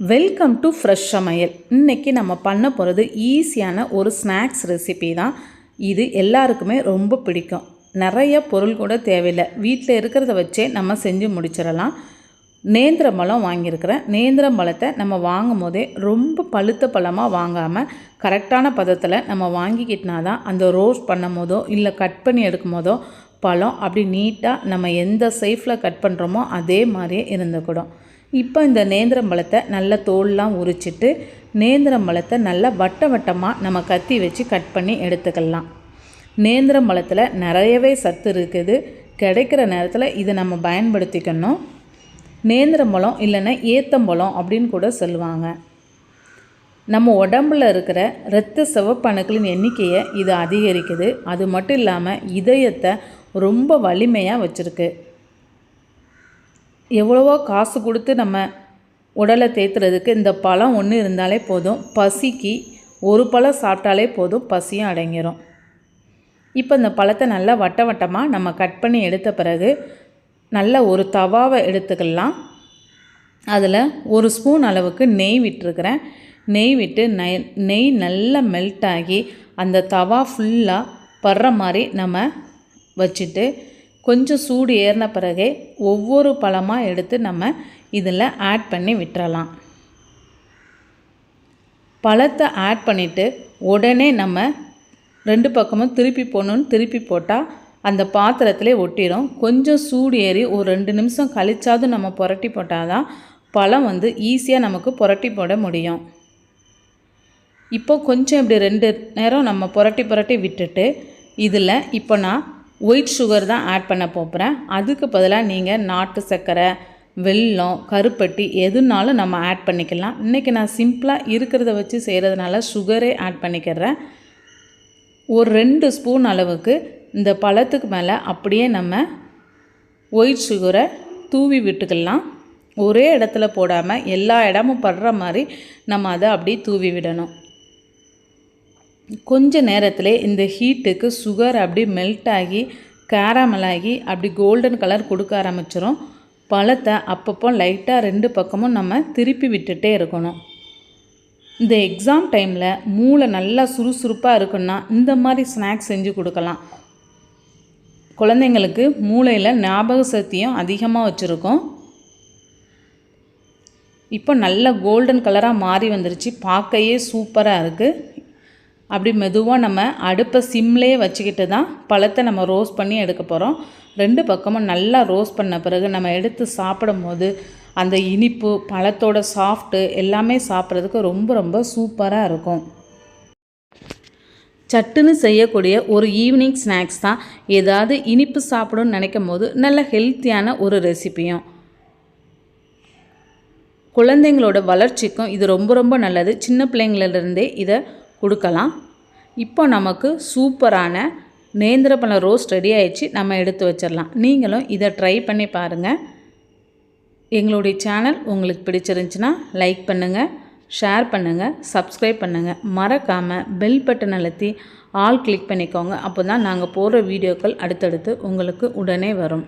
Welcome to fresh சமையல் இன்றைக்கி நம்ம பண்ண போகிறது ஈஸியான ஒரு ஸ்நாக்ஸ் ரெசிபி தான். இது எல்லாருக்குமே ரொம்ப பிடிக்கும். நிறைய பொருள் கூட தேவையில்லை. வீட்டில் இருக்கிறத வச்சே நம்ம செஞ்சு முடிச்சிடலாம். நேந்திர பழம் வாங்கியிருக்கிறேன். நேந்திர பழத்தை நம்ம வாங்கும் போதே ரொம்ப பழுத்த பழமாக வாங்காமல் கரெக்டான பதத்தில் நம்ம வாங்கிக்கிட்டினா தான் அந்த ரோஸ்ட் பண்ணும் போதோ இல்லை கட் பண்ணி எடுக்கும் போதோ பழம் அப்படி நீட்டாக நம்ம எந்த சைஃபில் கட் பண்ணுறோமோ அதே மாதிரியே இருந்துக்கூடும். இப்போ இந்த நேந்திரம் பழத்தை நல்லா தோல்லாம் உரிச்சிட்டு நேந்திரம் பழத்தை நல்லா வட்ட வட்டமாக நம்ம கத்தி வச்சு கட் பண்ணி எடுத்துக்கலாம். நேந்திரம் பழத்தில் நிறையவே சத்து இருக்குது. கிடைக்கிற நேரத்தில் இதை நம்ம பயன்படுத்திக்கணும். நேந்திரம்பழம் இல்லைன்னா ஏத்தம்பழம் அப்படின்னு கூட சொல்லுவாங்க. நம்ம உடம்பில் இருக்கிற இரத்த சிவப்பணுக்களின் எண்ணிக்கையை இது அதிகரிக்குது. அது மட்டும் இல்லாமல் இதயத்தை ரொம்ப வலிமையாக வச்சுருக்கு. எவ்வளவோ காசு கொடுத்து நம்ம உடலை தேத்துறதுக்கு இந்த பழம் ஒன்று இருந்தாலே போதும். பசிக்கு ஒரு பழம் சாப்பிட்டாலே போதும். பசியும் அடங்கிரும். இப்போ இந்த பழத்தை நல்லா வட்ட வட்டமாக நம்ம கட் பண்ணி எடுத்த பிறகு நல்ல ஒரு தவாவை எடுத்துக்கலாம். அதில் ஒரு ஸ்பூன் அளவுக்கு நெய் விட்டுருக்குறேன். நெய் விட்டு நெய் நெய் நல்லா மெல்ட் ஆகி அந்த தவா ஃபுல்லாக படுற மாதிரி நம்ம வச்சுட்டு கொஞ்சம் சூடு ஏறின பிறகே ஒவ்வொரு பழமாக எடுத்து நம்ம இதில் ஆட் பண்ணி விட்டுறலாம். பழத்தை ஆட் பண்ணிவிட்டு உடனே நம்ம ரெண்டு பக்கமும் திருப்பி போடணுன்னு திருப்பி போட்டால் அந்த பாத்திரத்திலே ஒட்டிடும் கொஞ்சம் சூடு ஏறி ஒரு ரெண்டு நிமிஷம் கழிச்சாவது நம்ம புரட்டி போட்டால் தான் பழம் வந்து ஈஸியாக நமக்கு புரட்டி போட முடியும். இப்போ கொஞ்சம் இப்படி ரெண்டு நேரம் நம்ம புரட்டி புரட்டி விட்டுட்டு இதில் இப்போ நான் ஒயிட் சுகர் தான் ஆட் பண்ண போகிறேன் அதுக்கு பதிலாக நீங்கள் நாட்டு சர்க்கரை வெல்லம் கருப்பட்டி எதுனாலும் நம்ம ஆட் பண்ணிக்கலாம். இன்றைக்கி நான் சிம்பிளாக இருக்கிறத வச்சு செய்கிறதுனால சுகரே ஆட் பண்ணிக்கிறேன். ஒரு ரெண்டு ஸ்பூன் அளவுக்கு இந்த பழத்துக்கு மேலே அப்படியே நம்ம ஒயிட் சுகரை தூவி விட்டுக்கலாம். ஒரே இடத்துல போடாமல் எல்லா இடமும் படுற மாதிரி நம்ம அதை அப்படியே தூவி விடணும். கொஞ்ச நேரத்தில் இந்த ஹீட்டுக்கு சுகர் அப்படி மெல்ட் ஆகி கேரமல் ஆகி அப்படி கோல்டன் கலர் கொடுக்க ஆரம்பிச்சிரும். பழத்தை அப்பப்போ லைட்டாக ரெண்டு பக்கமும் நம்ம திருப்பி விட்டுட்டே இருக்கணும். இந்த எக்ஸாம் டைமில் மூளை நல்லா சுறுசுறுப்பாக இருக்குன்னா இந்த மாதிரி ஸ்நாக்ஸ் செஞ்சு கொடுக்கலாம். குழந்தைங்களுக்கு மூளையில் ஞாபக சக்தியும் அதிகமாக வச்சுருக்கோம். இப்போ நல்ல கோல்டன் கலராக மாறி வந்துருச்சு. பார்க்கையே சூப்பராக இருக்குது அப்படி மெதுவாக நம்ம அடுப்பை சிம்லேயே வச்சுக்கிட்டு தான் பழத்தை நம்ம ரோஸ்ட் பண்ணி எடுக்க போகிறோம் ரெண்டு பக்கமும் நல்லா ரோஸ்ட் பண்ண பிறகு நம்ம எடுத்து சாப்பிடும் போது அந்த இனிப்பு பழத்தோட சாஃப்ட்டு எல்லாமே சாப்பிட்றதுக்கு ரொம்ப ரொம்ப சூப்பராக இருக்கும். சட்டுன்னு செய்யக்கூடிய ஒரு ஈவினிங் ஸ்நாக்ஸ் தான் ஏதாவது இனிப்பு சாப்பிடணும்னு நினைக்கும் போது நல்ல ஹெல்த்தியான ஒரு ரெசிப்பியும் குழந்தைங்களோட வளர்ச்சிக்கும் இது ரொம்ப ரொம்ப நல்லது. சின்ன பிள்ளைங்களிருந்தே இதை கொடுக்கலாம். இப்போ நமக்கு சூப்பரான நேந்திரப்பழம் ரோஸ்ட் ரெடி ஆயிடுச்சு. நம்ம எடுத்து வச்சிடலாம். நீங்களும் இதை ட்ரை பண்ணி பாருங்கள் எங்களுடைய சேனல் உங்களுக்கு பிடிச்சிருந்துச்சின்னா லைக் பண்ணுங்கள் ஷேர் பண்ணுங்கள் சப்ஸ்கிரைப் பண்ணுங்கள் மறக்காமல் பெல் பட்டன் அழுத்தி ஆல் கிளிக் பண்ணிக்கோங்க. அப்போ தான் நாங்கள் போடுற வீடியோக்கள் அடுத்தடுத்து உங்களுக்கு உடனே வரும்.